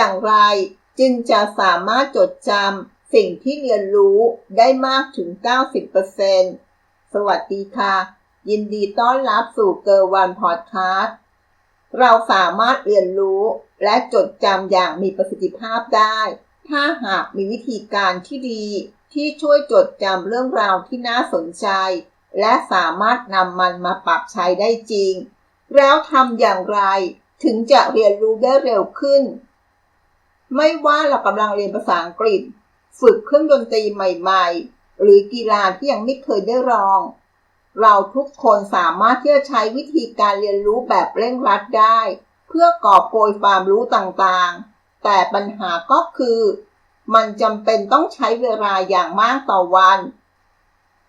อย่างไร จึงจะสามารถจดจำสิ่งที่เรียนรู้ได้มากถึง 90%สวัสดีค่ะ ยินดีต้อนรับสู่เกอร์วันพอดคาสต์เราสามารถเรียนรู้และจดจำอย่างมีประสิทธิภาพได้ ถ้าหากมีวิธีการที่ดีที่ช่วยจดจำเรื่องราวที่น่าสนใจ และสามารถนำมันมาปรับใช้ได้จริง แล้วทำอย่างไรถึงจะเรียนรู้ได้เร็วขึ้น ไม่ว่าเรากำลังเรียนภาษาอังกฤษ ฝึกเครื่องดนตรีใหม่ๆ หรือกีฬาที่ยังไม่เคยได้ลอง เราทุกคนสามารถที่จะใช้วิธีการเรียนรู้แบบเร่งรัดได้ เพื่อกอบโกยความรู้ต่างๆ แต่ปัญหาก็คือ มันจำเป็นต้องใช้เวลาอย่างมากต่อวัน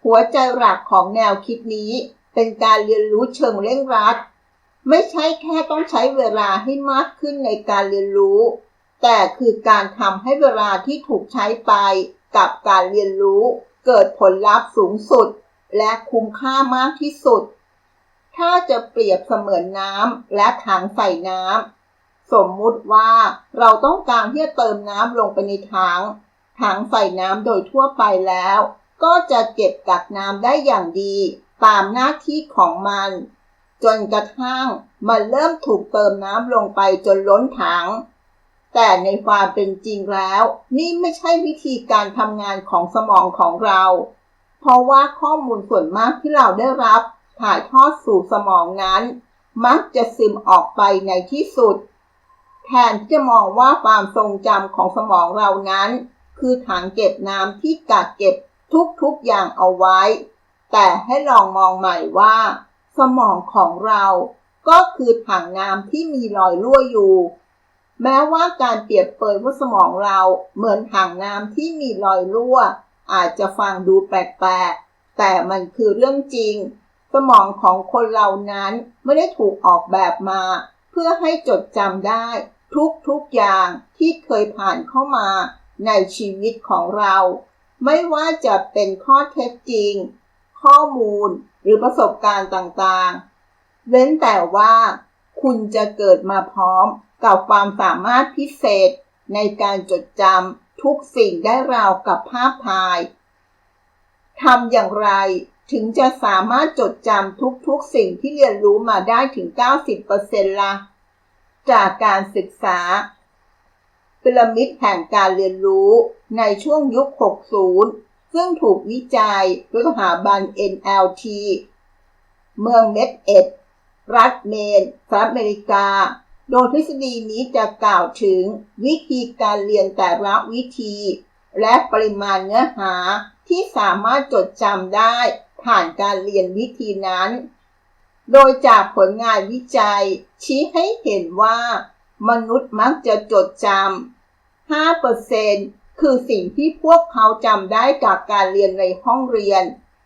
หัวใจหลักของแนวคิดนี้เป็นการเรียนรู้เชิงเร่งรัด ไม่ใช่แค่ต้องใช้เวลาให้มากขึ้นในการเรียนรู้ แต่คือการทำให้เวลาที่ถูกใช้ไปกับการเรียนรู้ เกิดผลลัพธ์สูงสุด และคุ้มค่ามากที่สุด ถ้าจะเปรียบเสมือนน้ำและถังใส่น้ำสมมุติว่าเราต้องการที่จะเติมน้ำลงไปในถังถังใส่น้ำโดยทั่วไปแล้ว ก็จะเก็บกักน้ำได้อย่างดี ตามหน้าที่ของมัน จนกระทั่งมันเริ่มถูกเติมน้ำลงไปจนล้นถัง แต่ในความเป็นจริงแล้ว นี่ไม่ใช่วิธีการทำงานของสมองของเรา เพราะว่าข้อมูลส่วนมากที่เราได้รับ ถ่ายทอดสู่สมองนั้น มักจะซึมออกไปในที่สุด แทนที่จะมองว่าความทรงจำของสมองเรานั้น คือถังเก็บน้ำที่กักเก็บทุกๆอย่างเอาไว้ แต่ให้ลองมองใหม่ว่า สมองของเรา ก็คือถังน้ำที่มีรอยรั่วอยู่ แม้ว่าการเปรียบเปยว่าสมองเราเหมือนถังน้ำที่มีรอยรั่ว อาจจะฟังดูแปลกๆ แต่มันคือเรื่องจริง สมองของคนเรานั้นไม่ได้ถูกออกแบบมา เพื่อให้จดจำได้ทุกๆอย่างที่เคยผ่านเข้ามาในชีวิตของเรา ไม่ว่าจะเป็นข้อเท็จจริง ข้อมูลหรือประสบการณ์ต่างๆ เว้นแต่ว่าคุณจะเกิดมาพร้อม กับความสามารถพิเศษในการจดจำทุกสิ่งได้ราวกับภาพถ่ายทำอย่างไรถึงจะสามารถจดจำทุกๆสิ่งที่เรียนรู้มาได้ถึง 90%ละจากการศึกษาพีระมิดแห่งการเรียนรู้ในช่วงยุค 60 ซึ่งถูกวิจัยโดยสถาบัน NLT เมืองเม็ดเอ็ด รัฐเมนสหรัฐอเมริกา โดยทฤษฎีนี้จะกล่าวถึงวิธีการเรียนแต่ละวิธี และปริมาณเนื้อหาที่สามารถจดจำได้ผ่านการเรียนวิธีนั้น โดยจากผลงานวิจัย ชี้ให้เห็นว่า มนุษย์มักจะจดจำ 5%คือสิ่งที่พวกเขาจำได้จากการเรียนในห้องเรียน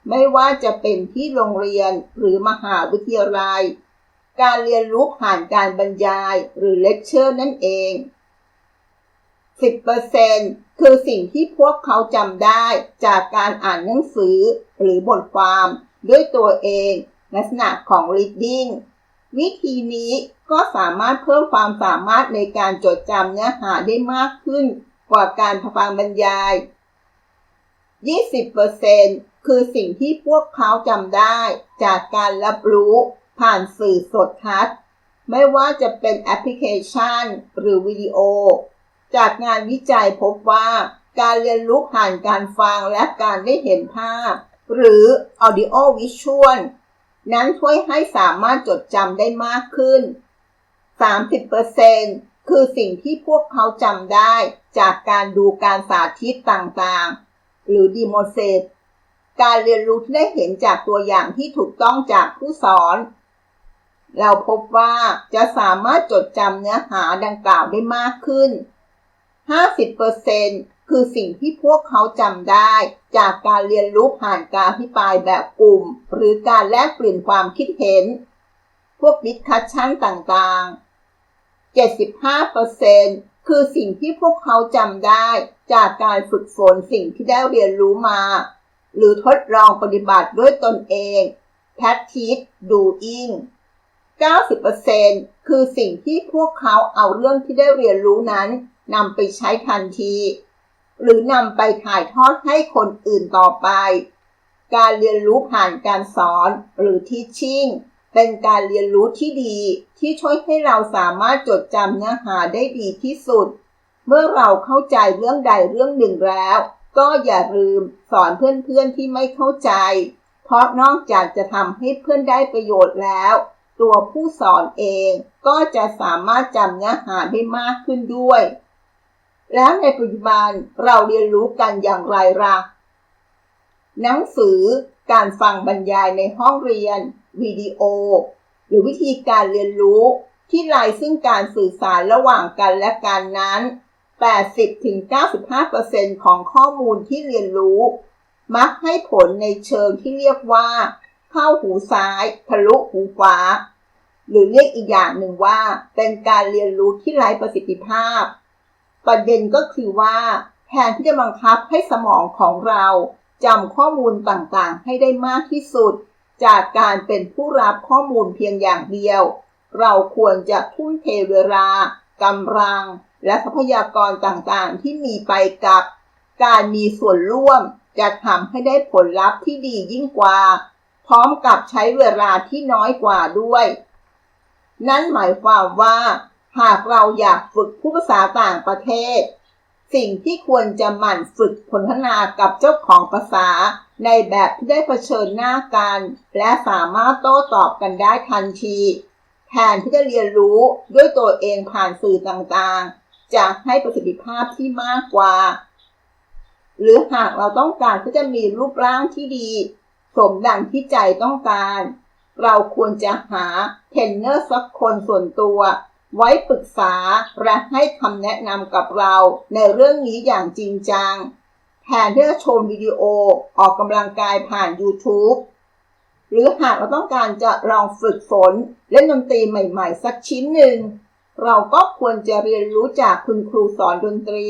ไม่ว่าจะเป็นที่โรงเรียนหรือมหาวิทยาลัย การเรียนรู้ผ่านการบรรยายหรือเลคเชอร์นั่นเอง 10%คือสิ่งที่พวกเขาจำได้จากการอ่านหนังสือหรือบทความด้วยตัวเองลักษณะของ reading วิธีนี้ก็สามารถเพิ่มความสามารถในการจดจำเนื้อหาได้มากขึ้นกว่าการฟังบรรยาย 20%คือสิ่งที่พวกเขาจำได้จากการรับรู้ ผ่านสื่อสดทัศน์ ไม่ว่าจะเป็นแอปพลิเคชัน หรือวิดีโอ จากงานวิจัยพบว่าการเรียนรู้ผ่านการฟังและการได้เห็นภาพ หรือ audio visual นั้นช่วยให้สามารถจดจำได้มากขึ้น 30%คือสิ่งที่พวกเขาจำได้จากการดูการสาธิตต่างๆ หรือดีโมเซตการเรียนรู้ที่ได้เห็นจากตัวอย่างที่ถูกต้องจากผู้สอน เราพบว่าจะสามารถจดจำเนื้อหาดังกล่าวได้มากขึ้น 50%คือสิ่งที่พวกเขาจำได้ จากการเรียนรู้ผ่านการอธิบายแบบกลุ่ม หรือการแลกเปลี่ยนความคิดเห็น พวกดิสคัชชั่นต่างๆ 75%คือสิ่งที่พวกเขาจำได้ จากการฝึกฝนสิ่งที่ได้เรียนรู้มา หรือทดลองปฏิบัติด้วยตนเอง practice doing 90%คือสิ่งที่พวกเขาเอาเรื่องที่ได้เรียนรู้นั้นนำไปใช้ทันที หรือนำไปถ่ายทอดให้คนอื่นต่อไป การเรียนรู้ผ่านการสอนหรือทีชิ่งเป็นการเรียนรู้ที่ดีที่ช่วยให้เราสามารถจดจำเนื้อหาได้ดีที่สุด เมื่อเราเข้าใจเรื่องใดเรื่องหนึ่งแล้ว ก็อย่าลืมสอนเพื่อนๆที่ไม่เข้าใจ เพราะนอกจากจะทำให้เพื่อนได้ประโยชน์แล้ว ตัวผู้สอนเองก็จะสามารถจำเนื้อหาได้มากขึ้นด้วย แล้วในปัจจุบันเราเรียนรู้กันอย่างไรล่ะ หนังสือ การฟังบรรยายในห้องเรียน วิดีโอ หรือวิธีการเรียนรู้ที่ไลซึ่งการสื่อสารระหว่างกันและกันนั้น 80-95%ของข้อมูลที่เรียนรู้ มักให้ผลในเชิงที่เรียกว่า เข้าหูซ้าย ทะลุหูขวา หรือเรียกอีกอย่างหนึ่งว่า เป็นการเรียนรู้ที่ไร้ประสิทธิภาพ ประเด็นก็คือว่า แทนที่จะบังคับให้สมองของเราจำข้อมูลต่างๆ ให้ได้มากที่สุด จากการเป็นผู้รับข้อมูลเพียงอย่างเดียว เราควรจะทุ่มเทเวลากำลัง และทรัพยากรต่างๆ ที่มีไปกับ การมีส่วนร่วมจะทำให้ได้ผลลัพธ์ที่ดียิ่งกว่า พร้อมกับใช้เวลาที่น้อยกว่าด้วย นั่นหมายความว่า หากเราอยากฝึกผู้ภาษาต่างประเทศ สิ่งที่ควรจะหมั่นฝึกพนทนากับเจ้าของภาษา ในแบบที่ได้เผชิญหน้ากัน และสามารถโต้ตอบกันได้ทันที แทนที่จะเรียนรู้ด้วยตัวเองผ่านสื่อต่างๆ จะให้ประสิทธิภาพที่มากกว่า หรือหากเราต้องการที่จะมีรูปร่างที่ดี สมดังที่ใจต้องการ เราควรจะหาเทรนเนอร์สักคนส่วนตัว ไว้ปรึกษาและให้คำแนะนำกับเราในเรื่องนี้อย่างจริงจัง แทนที่จะชมวิดีโอออกกำลังกายผ่าน YouTube หรือหากเราต้องการจะลองฝึกฝนเล่นดนตรีใหม่ๆ สักชิ้นหนึ่ง เราก็ควรจะเรียนรู้จากคุณครูสอนดนตรี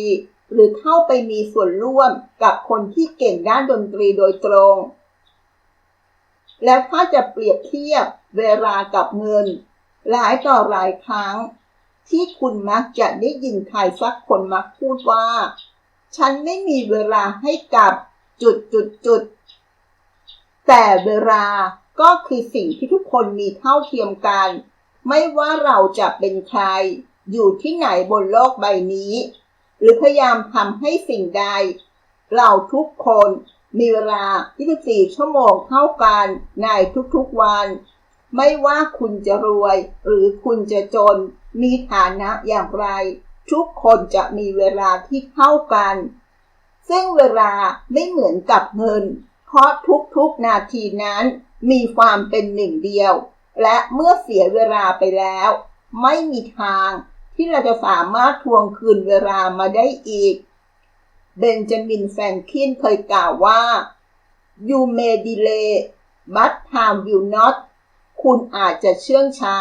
หรือเข้าไปมีส่วนร่วมกับคนที่เก่งด้านดนตรีโดยตรง แล้วถ้าจะเปรียบเทียบเวลากับเงิน หลายต่อหลายครั้ง ที่คุณมักจะได้ยินใครสักคนมักพูดว่า ฉันไม่มีเวลาให้กับจุดจุดจุดแต่เวลาก็คือสิ่งที่ทุกคนมีเท่าเทียมกัน ไม่ว่าเราจะเป็นใคร อยู่ที่ไหนบนโลกใบนี้ หรือพยายามทำให้สิ่งใด เราทุกคน มีเวลา 24 ชั่วโมงเท่ากันในทุกๆวัน ไม่ว่าคุณจะรวยหรือคุณจะจน มีฐานะอย่างไร ทุกคนจะมีเวลาที่เท่ากัน ซึ่งเวลาไม่เหมือนกับเงิน เพราะทุกๆนาทีนั้นมีความเป็นหนึ่งเดียว และเมื่อเสียเวลาไปแล้ว ไม่มีทางที่เราจะสามารถทวงคืนเวลามาได้อีก เบนจามินแฟรงคลินเคยกล่าวว่า you may delay but time will not คุณอาจจะเชื่องช้า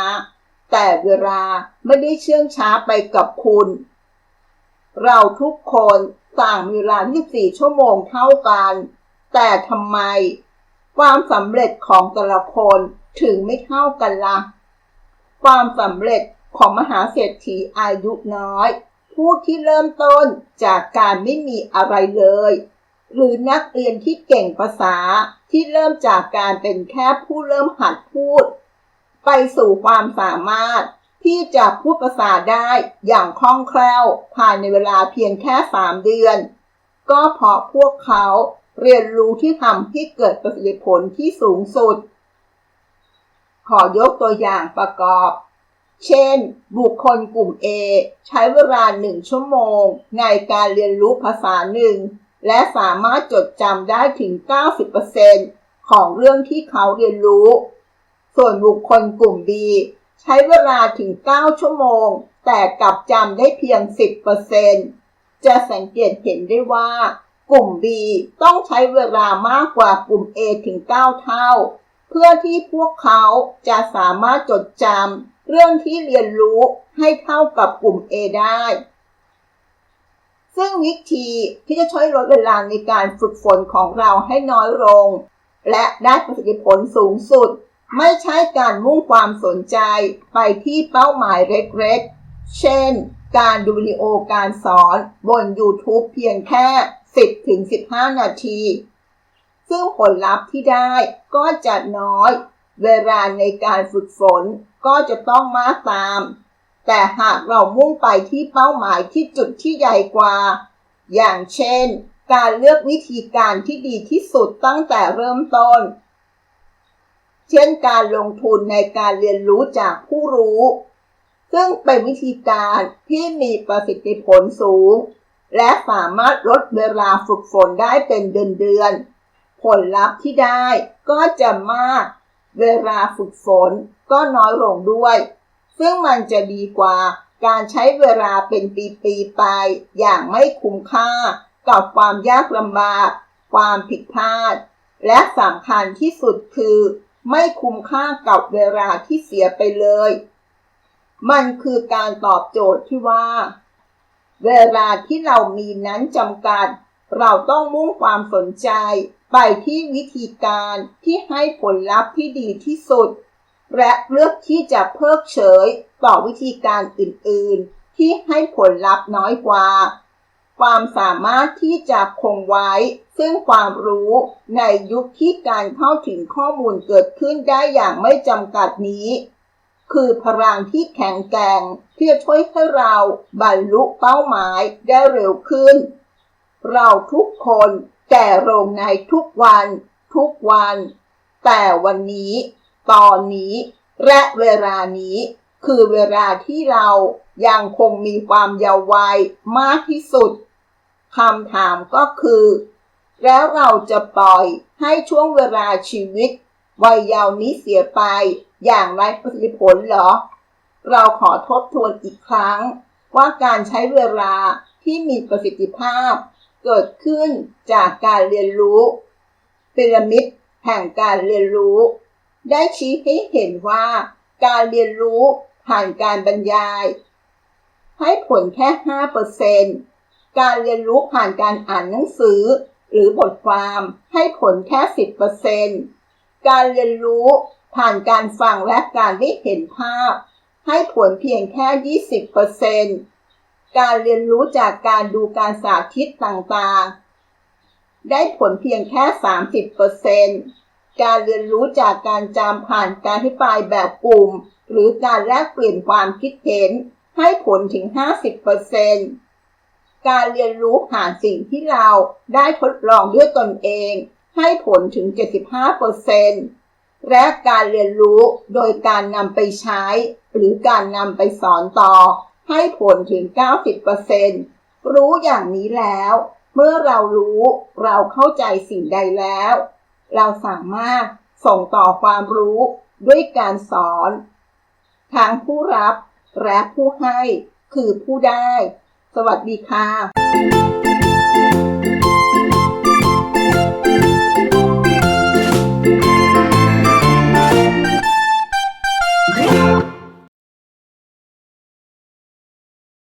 แต่เวลาไม่ได้เชื่องช้าไปกับคุณ เราทุกคนต่างมีเวลา 24 ชั่วโมงเท่ากัน แต่ทำไม ความสำเร็จของแต่ละคนถึงไม่เท่ากันละ่ะ ความสำเร็จของมหาเศรษฐีอายุน้อย ผู้ที่เริ่มต้นจากการไม่มีอะไรเลย หรือนักเรียนที่เก่งภาษาที่เริ่มจากการเป็นแค่ผู้เริ่มหัดพูด ไปสู่ความสามารถที่จะพูดภาษาได้อย่างคล่องแคล่วภายในเวลาเพียงแค่สามเดือน ก็เพราะพวกเขาเรียนรู้ที่ทำให้เกิดประสิทธิผลที่สูงสุด ขอยกตัวอย่างประกอบ เช่น บุคคลกลุ่ม A ใช้เวลาหนึ่งชั่วโมง ในการเรียนรู้ภาษาหนึ่ง และสามารถจดจำได้ถึง 90%ของเรื่องที่เขาเรียนรู้ ส่วนบุคคลกลุ่ม B ใช้เวลาถึง 9 ชั่วโมง แต่กลับจำได้เพียง 10%จะสังเกตเห็นได้ว่า กลุ่ม B ต้องใช้เวลามากกว่ากลุ่ม A ถึง 9 เท่า เพื่อที่พวกเขาจะสามารถจดจำ เรื่องที่เรียนรู้ให้เท่ากับกลุ่ม A ได้ ซึ่งวิธีที่จะช่วยลดเวลาในการฝึกฝนของเราให้น้อยลง และได้ประสิทธิผลสูงสุด ไม่ใช่การมุ่งความสนใจไปที่เป้าหมายเล็กๆ เช่น การดูวิดีโอการสอนบน YouTube เพียงแค่ 10-15 นาที ซึ่งผลลัพธ์ที่ได้ก็จะน้อย เวลาในการฝึกฝนก็จะต้องมากตาม แต่หากเรามุ่งไปที่เป้าหมายที่จุดที่ใหญ่กว่า อย่างเช่น การเลือกวิธีการที่ดีที่สุดตั้งแต่เริ่มต้น เช่นการลงทุนในการเรียนรู้จากผู้รู้ ซึ่งเป็นวิธีการที่มีประสิทธิผลสูง และสามารถลดเวลาฝึกฝนได้เป็นเดือนๆผลลัพธ์ที่ได้ก็จะมาก เวลาฝึกฝนก็น้อยลงด้วย ซึ่งมันจะดีกว่าการใช้เวลาเป็นปีๆไป อย่างไม่คุ้มค่ากับความยากลำบาก ความผิดพลาด และสำคัญที่สุดคือ ไม่คุ้มค่ากับเวลาที่เสียไปเลย มันคือการตอบโจทย์ที่ว่า เวลาที่เรามีนั้นจำกัด เราต้องมุ่งความสนใจ ไปที่วิธีการที่ให้ผลลัพธ์ที่ดีที่สุด และเลือกที่จะเพิกเฉยต่อวิธีการอื่น ๆ ที่ให้ผลลัพธ์น้อยกว่า ความสามารถที่จะคงไว้ ซึ่งความรู้ในยุคที่การเข้าถึงข้อมูลเกิดขึ้นได้อย่างไม่จำกัดนี้ คือพลังที่แข็งแกร่งที่จะช่วยให้เราบรรลุเป้าหมายได้เร็วขึ้น เราทุกคน แก่ลงในทุกวันทุกวัน แต่วันนี้ ตอนนี้ และเวลานี้ คือเวลาที่เรายังคงมีความเยาว์วัยมากที่สุดคำถามก็คือ แล้วเราจะปล่อยให้ช่วงเวลาชีวิต วัยเยาว์นี้เสียไปอย่างไร้ประผลหรอ เราขอทบทวนอีกครั้งว่าการใช้เวลาที่มีประสิทธิภาพ เกิดขึ้นจากการเรียนรู้พีระมิดแห่งการเรียนรู้ ได้ชี้ให้เห็นว่าการเรียนรู้ผ่านการบรรยาย ให้ผลแค่ 5%การเรียนรู้ผ่านการอ่านหนังสือ หรือบทความให้ผลแค่ 10%การเรียนรู้ผ่านการฟังและการได้เห็นภาพ ให้ผลเพียงแค่ 20% การเรียนรู้จากการดูการสาธิตต่างๆ ได้ผลเพียงแค่ 30%การเรียนรู้จากการจำผ่านการอธิบายแบบกลุ่ม หรือการแลกเปลี่ยนความคิดเห็นให้ผลถึง 50%การเรียนรู้ผ่านสิ่งที่เราได้ทดลองด้วยตนเอง ให้ผลถึง 75%และการเรียนรู้โดยการนำไปใช้ หรือการนำไปสอนต่อ ให้ผลถึง 90%รู้อย่างนี้แล้ว เมื่อเรารู้เราเข้าใจสิ่งใดแล้ว เราสามารถส่งต่อความรู้ด้วยการสอน ทางผู้รับและผู้ให้คือผู้ได้ สวัสดีค่ะ